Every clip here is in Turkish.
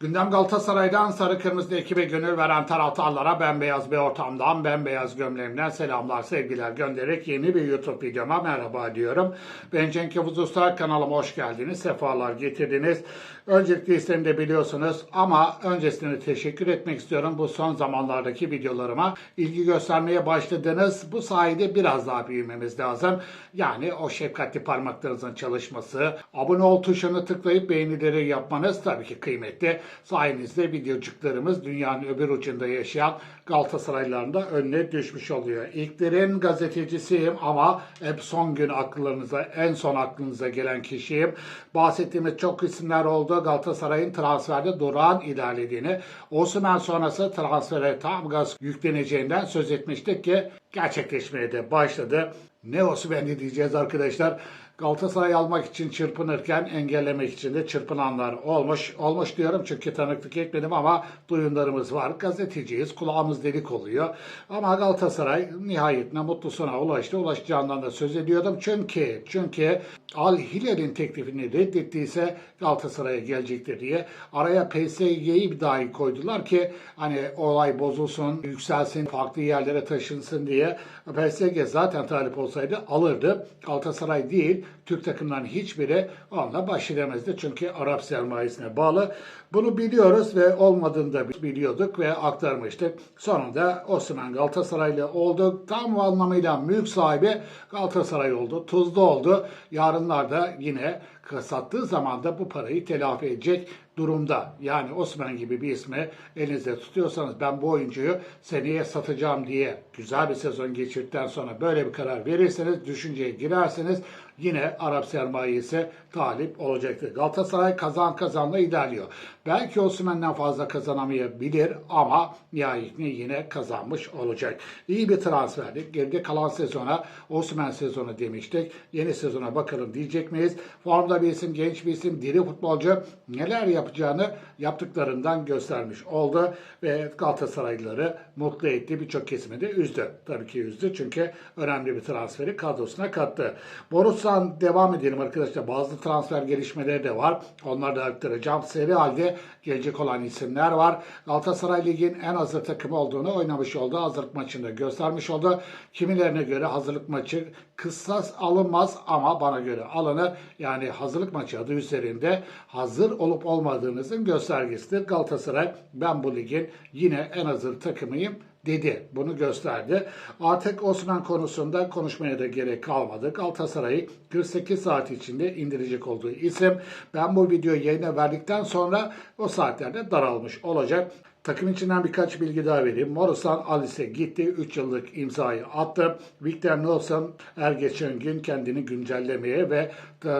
Gündem Galatasaray'dan sarı kırmızı ekibe gönül veren taraftarlara bembeyaz bir ortamdan, bembeyaz gömleğimden selamlar, sevgiler göndererek yeni bir YouTube videoma merhaba diyorum. Ben Cenk Yavuz Usta, kanalıma hoş geldiniz, sefalar getirdiniz. Öncelikle isterim de biliyorsunuz ama öncesinde teşekkür etmek istiyorum bu son zamanlardaki videolarıma. ilgi göstermeye başladınız. Bu sayede biraz daha büyümemiz lazım. Yani o şefkatli parmaklarınızın çalışması, abone ol tuşunu tıklayıp beğenileri yapmanız tabii ki kıymetli. Sayenizde videocuklarımız dünyanın öbür ucunda yaşayan Galatasaraylıların da önüne düşmüş oluyor. İlklerin gazetecisiyim ama hep son gün akıllarınıza, en son aklınıza gelen kişiyim. Bahsettiğimiz çok isimler oldu. Galatasaray'ın transferde durağan ilerlediğini, Osimhen sonrası transfere tam gaz yükleneceğinden söz etmiştik ki gerçekleşmeye de başladı. Ne Osimhen'i diyeceğiz arkadaşlar. Galatasaray almak için çırpınırken engellemek için de çırpınanlar olmuş. Olmuş diyorum çünkü tanıklık etmedim ama duyumlarımız var. Gazeteciyiz, kulağımız delik oluyor. Ama Galatasaray nihayetinde mutlu sona ulaştı. Ulaşacağından da söz ediyordum. Çünkü çünkü Al Hilal'in teklifini reddettiyse Galatasaray'a gelecektir diye araya PSG'yi dahi koydular ki hani olay bozulsun, yükselsin, farklı yerlere taşınsın diye. PSG zaten talip olsaydı alırdı. Galatasaray değil, Türk takımlarının hiçbiri onunla baş edemezdi. Çünkü Arap sermayesine bağlı. Bunu biliyoruz ve olmadığını da biliyorduk ve aktarmıştık. Sonunda Osman Galatasaraylı oldu. Tam anlamıyla mülk sahibi Galatasaray oldu. Tuzlu oldu. Yarınlarda yine sattığı zaman da bu parayı telafi edecek durumda. Yani Osman gibi bir ismi elinizde tutuyorsanız ben bu oyuncuyu seneye satacağım diye güzel bir sezon geçirdikten sonra böyle bir karar verirseniz, düşünceye girerseniz yine Arap sermayesi talip olacaktır. Galatasaray kazan kazanla ilerliyor. Belki Osman'dan fazla kazanamayabilir ama nihayetinde yine kazanmış olacak. İyi bir transferdi. Geride kalan sezona Osman sezonu demiştik. Yeni sezona bakalım diyecek miyiz? Formda bir isim, genç bir isim, diri futbolcu neler yapacağını yaptıklarından göstermiş oldu ve Galatasaraylıları mutlu etti. Birçok kesimi de üzdü. Tabii ki üzdü çünkü önemli bir transferi kadrosuna kattı. Borusan devam edelim arkadaşlar. Bazı transfer gelişmeleri de var. Onları da aktaracağım. Seri halde gelecek olan isimler var. Galatasaray Lig'in en hazır takımı olduğunu oynamış oldu. Hazırlık maçında göstermiş oldu. Kimilerine göre hazırlık maçı kıssas alınmaz ama bana göre alınır. Yani hazırlık maçı adı üzerinde hazır olup olmadığınızın göstergesidir. Galatasaray ben bu ligin yine en hazır takımıyım dedi. Bunu gösterdi. Artık Osman konusunda konuşmaya da gerek kalmadı. Galatasaray'ı 48 saat içinde indirecek olduğu isim. Ben bu videoyu yayına verdikten sonra o saatlerde daralmış olacak. Takım içinden birkaç bilgi daha vereyim. Morusan Alice gitti. 3 yıllık imzayı attı. Victor Nelson her geçen gün kendini güncellemeye ve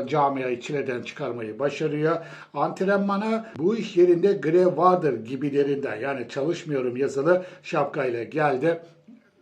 camiayı çileden çıkarmayı başarıyor. Antrenmana bu iş yerinde grev vardır gibilerinden yani çalışmıyorum yazılı şapkayla geldi.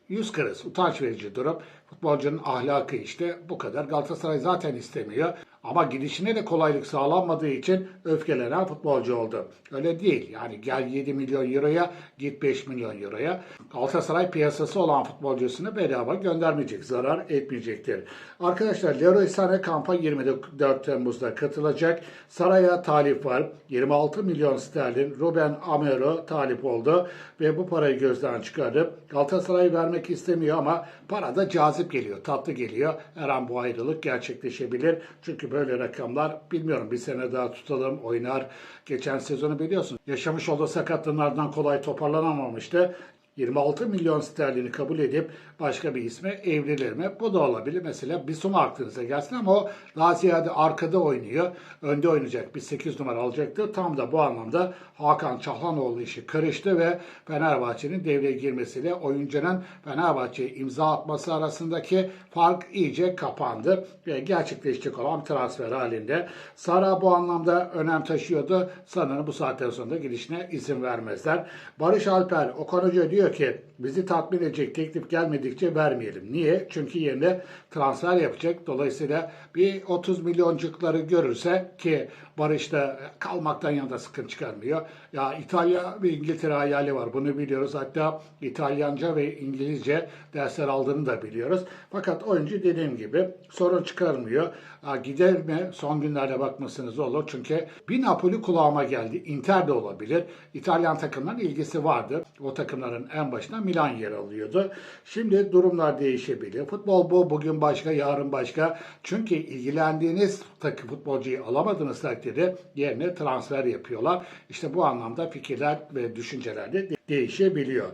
Yüz kırız, utanç verici durum. Futbolcunun ahlakı işte bu kadar. Galatasaray zaten istemiyor. Ama gidişine de kolaylık sağlanmadığı için öfkelenen futbolcu oldu. Öyle değil. Yani gel 7 milyon euroya, git 5 milyon euroya. Galatasaray piyasası olan futbolcusunu bedava göndermeyecek, zarar etmeyecektir. Arkadaşlar Leroy Sané kampa 24 Temmuz'da katılacak. Saray'a talip var. 26 milyon sterlin Ruben Amero talip oldu ve bu parayı gözden çıkardı. Galatasaray vermek istemiyor ama para da cazip geliyor, tatlı geliyor. Her an bu ayrılık gerçekleşebilir. Çünkü böyle rakamlar bilmiyorum bir sene daha tutalım oynar. Geçen sezonu biliyorsun yaşamış olduğu sakatlığından kolay toparlanamamıştı. 26 milyon sterlini kabul edip başka bir isme evrilir mi? Bu da olabilir. Mesela Bissouma aklınıza gelsin ama o daha ziyade arkada oynuyor. Önde oynayacak bir 8 numara alacaktı. Tam da bu anlamda Hakan Çahlanoğlu işi karıştı ve Fenerbahçe'nin devreye girmesiyle oyuncunun Fenerbahçe'ye imza atması arasındaki fark iyice kapandı. Ve gerçekleşecek olan transfer halinde. Sara bu anlamda önem taşıyordu. Sanırım bu saatten sonra gidişine izin vermezler. Barış Alper, Okan Hoca diyor ki bizi tatmin edecek teklif gelmedikçe vermeyelim. Niye? Çünkü yerine transfer yapacak. Dolayısıyla bir 30 milyoncukları görürse ki Barış'ta kalmaktan yana sıkıntı çıkarmıyor. Ya İtalya ve İngiltere hayali var. Bunu biliyoruz. Hatta İtalyanca ve İngilizce dersler aldığını da biliyoruz. Fakat oyuncu dediğim gibi sorun çıkarmıyor. Ha, gider mi? Son günlerde bakmasınız olur. Çünkü bir Napoli kulağıma geldi. Inter de olabilir. İtalyan takımların ilgisi vardır. O takımların en başına Milan yer alıyordu. Şimdi durumlar değişebilir. Futbol bu. Bugün başka, yarın başka. Çünkü ilgilendiğiniz takım futbolcuyu alamadığınız takdirde yerine transfer yapıyorlar. İşte bu anlamda fikirler ve düşünceler de de- değişebiliyor.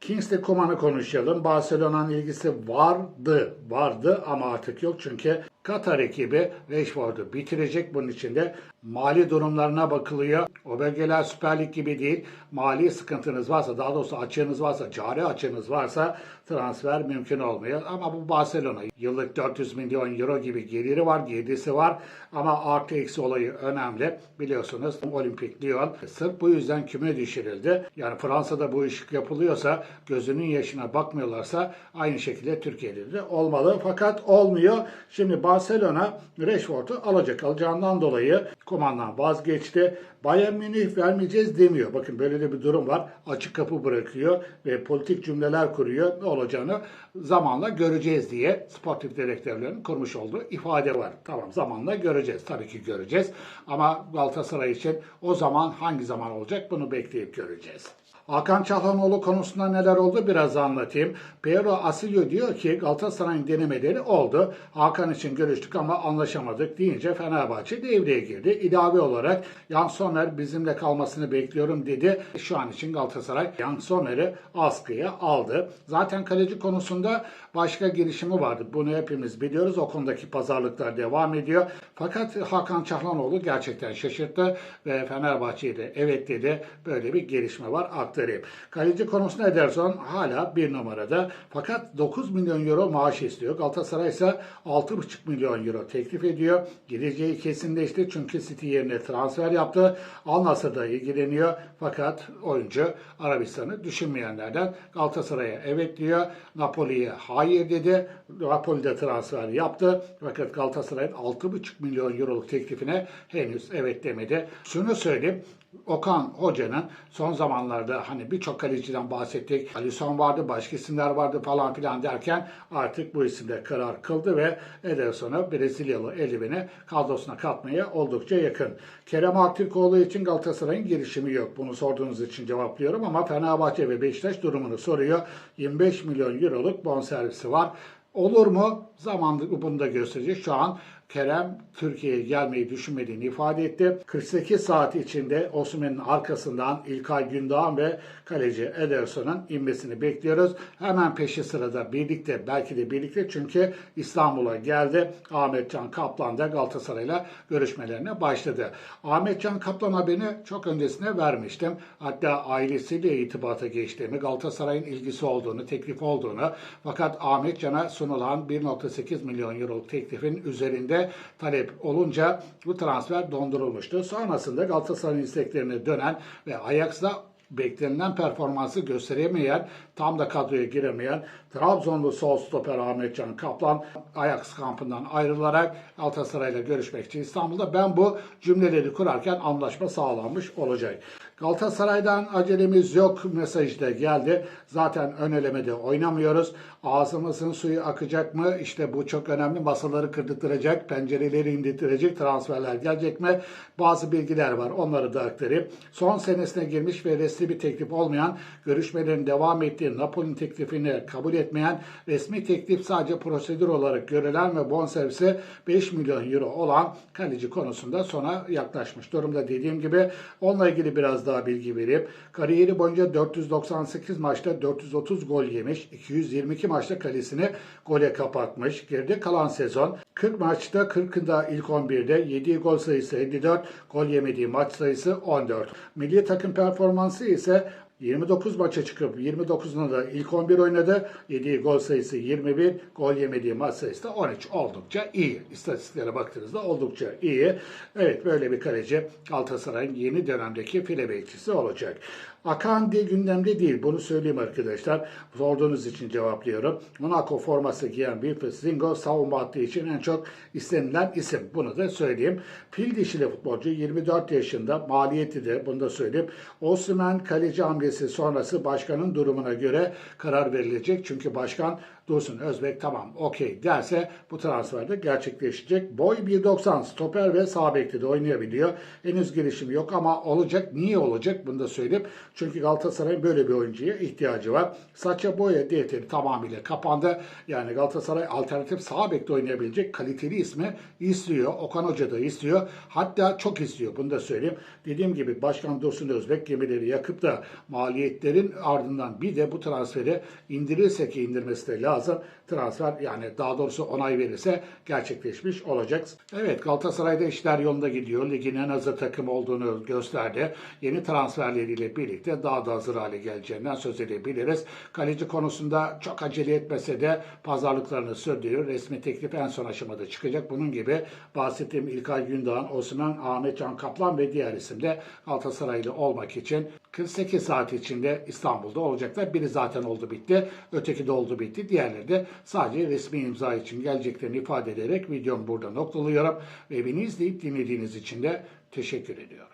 Kingsley Coman'ı konuşalım. Barcelona'nın ilgisi vardı, vardı ama artık yok çünkü Katar ekibi Rashford'u bitirecek. Bunun için de mali durumlarına bakılıyor. O bölgeler Süper Lig gibi değil. Mali sıkıntınız varsa, daha doğrusu açığınız varsa, cari açığınız varsa transfer mümkün olmuyor. Ama bu Barcelona. Yıllık 400 milyon euro gibi geliri var, girdisi var. Ama artı eksi olayı önemli. Biliyorsunuz Olimpik Lyon sırf bu yüzden küme düşürüldü. Yani Fransa'da bu iş yapılıyorsa, gözünün yaşına bakmıyorlarsa aynı şekilde Türkiye'de de olmalı. Fakat olmuyor. Şimdi Barcelona Rashford'u alacak. Alacağından dolayı komandan vazgeçti. Bayern Münih vermeyeceğiz demiyor. Bakın böyle de bir durum var. Açık kapı bırakıyor ve politik cümleler kuruyor. Ne olacağını zamanla göreceğiz diye sportif direktörlerin kurmuş olduğu ifade var. Tamam zamanla göreceğiz. Tabii ki göreceğiz. Ama Galatasaray için o zaman hangi zaman olacak bunu bekleyip göreceğiz. Hakan Çalhanoğlu konusunda neler oldu biraz anlatayım. Piero Asilio diyor ki Galatasaray'ın denemeleri oldu. Hakan için görüştük ama anlaşamadık deyince Fenerbahçe devreye girdi. İlave olarak Jan Sommer bizimle kalmasını bekliyorum dedi. Şu an için Galatasaray Jan Sommer'i askıya aldı. Zaten kaleci konusunda başka girişimi vardı. Bunu hepimiz biliyoruz. O konudaki pazarlıklar devam ediyor. Fakat Hakan Çalhanoğlu gerçekten şaşırttı ve Fenerbahçe'ye de evet dedi. Böyle bir gelişme var aktarayım. Kaleci konusunda Ederson hala bir numarada. Fakat 9 milyon euro maaş istiyor. Galatasaray ise 6,5 milyon euro teklif ediyor. Geleceği kesinleşti çünkü City yerine transfer yaptı. Al Nassr'da ilgileniyor. Fakat oyuncu Arabistan'ı düşünmeyenlerden Galatasaray'a evet diyor. Napoli'ye hayır dedi. Napoli'de transfer yaptı. Fakat Galatasaray'ın 6,5 milyon euroluk teklifine henüz evet demedi. Şunu söyleyeyim. Okan Hoca'nın son zamanlarda hani birçok kaleciden bahsettik. Alisson vardı, başka isimler vardı falan filan derken artık bu isimde karar kıldı ve Ederson'u Brezilyalı eldiveni kadrosuna katmaya oldukça yakın. Kerem Aktürkoğlu için Galatasaray'ın girişimi yok. Bunu sorduğunuz için cevaplıyorum ama Fenerbahçe ve Beşiktaş durumunu soruyor. 25 milyon euroluk bonservisi var. Olur mu? Zaman bunu da gösterecek. Şu an Kerem Türkiye'ye gelmeyi düşünmediğini ifade etti. 48 saat içinde Osimhen'in arkasından İlkay Gündoğan ve kaleci Ederson'un inmesini bekliyoruz. Hemen peşi sırada birlikte belki de birlikte çünkü İstanbul'a geldi. Ahmetcan Kaplan da Galatasaray'la görüşmelerine başladı. Ahmetcan Kaplan haberini çok öncesine vermiştim. Hatta ailesiyle itibata geçtiğimi, Galatasaray'ın ilgisi olduğunu, teklif olduğunu fakat Ahmetcan'a sunulan 1.8 milyon euroluk teklifin üzerinde talep olunca bu transfer dondurulmuştu. Sonrasında Galatasaray'ın isteklerine dönen ve Ajax'la beklenilen performansı gösteremeyen, tam da kadroya giremeyen Trabzonlu sol stoper Ahmetcan Kaplan Ajax kampından ayrılarak Galatasaray'la görüşmek için İstanbul'da ben bu cümleleri kurarken anlaşma sağlanmış olacak. Galatasaray'dan acelemiz yok mesajı da geldi. Zaten ön elemede oynamıyoruz. Ağzımızın suyu akacak mı? İşte bu çok önemli. Masaları kırdırtacak, pencereleri indirtecek, transferler gelecek mi? Bazı bilgiler var. Onları da aktarayım. Son senesine girmiş ve resmi bir teklif olmayan, görüşmelerin devam ettiği Napoli teklifini kabul etmeyen, resmi teklif sadece prosedür olarak görülen ve bonservisi 5 milyon euro olan kaleci konusunda sona yaklaşmış durumda. Dediğim gibi onunla ilgili biraz daha bilgi verip kariyeri boyunca 498 maçta 430 gol yemiş, 222 maçta kalesini gole kapatmış. Geride kalan sezon 40 maçta 40'ında ilk 11'de 7 gol sayısı 54, gol yemediği maç sayısı 14. Milli takım performansı ise 29 maça çıkıp 29'unda da ilk 11 oynadı. Yediği gol sayısı 21, gol yemediği maç sayısı da 13. Oldukça iyi. İstatistiklere baktığınızda oldukça iyi. Evet böyle bir kaleci Galatasaray'ın yeni dönemdeki file olacak. Akan diye gündemde değil. Bunu söyleyeyim arkadaşlar. Sorduğunuz için cevaplıyorum. Monaco forması giyen Wilfried Zingo savunma hattı için en çok istenilen isim. Bunu da söyleyeyim. Fil dişili futbolcu 24 yaşında maliyeti de bunu da söyleyeyim. Osman kaleci hamlesi sonrası başkanın durumuna göre karar verilecek. Çünkü başkan Dursun Özbek tamam okey derse bu transferde gerçekleşecek. Boy 1.90 stoper ve sağ bekte de oynayabiliyor. Henüz gelişimi yok ama olacak. Niye olacak bunu da söyleyeyim. Çünkü Galatasaray'ın böyle bir oyuncuya ihtiyacı var. Saça boya defteri tamamıyla kapandı. Yani Galatasaray alternatif sağ bekte oynayabilecek kaliteli ismi istiyor. Okan Hoca da istiyor. Hatta çok istiyor. Bunu da söyleyeyim. Dediğim gibi Başkan Dursun Özbek gemileri yakıp da maliyetlerin ardından bir de bu transferi indirirse ki indirmesi de lazım. Transfer yani daha doğrusu onay verirse gerçekleşmiş olacak. Evet Galatasaray'da işler yolunda gidiyor. Ligin en hazır takım olduğunu gösterdi. Yeni transferleriyle birlikte daha da hazır hale geleceğinden söz edebiliriz. Kaleci konusunda çok acele etmese de pazarlıklarını sürdürüyor. Resmi teklif en son aşamada çıkacak. Bunun gibi bahsettiğim İlkay Gündoğan, Osman, Ahmet Can Kaplan ve diğer isim de Galatasaraylı olmak için 48 saat içinde İstanbul'da olacaklar. Biri zaten oldu bitti. Öteki de oldu bitti. Diğerleri de sadece resmi imza için geleceklerini ifade ederek videomu burada noktalıyorum. Ve beni izleyip dinlediğiniz için de teşekkür ediyorum.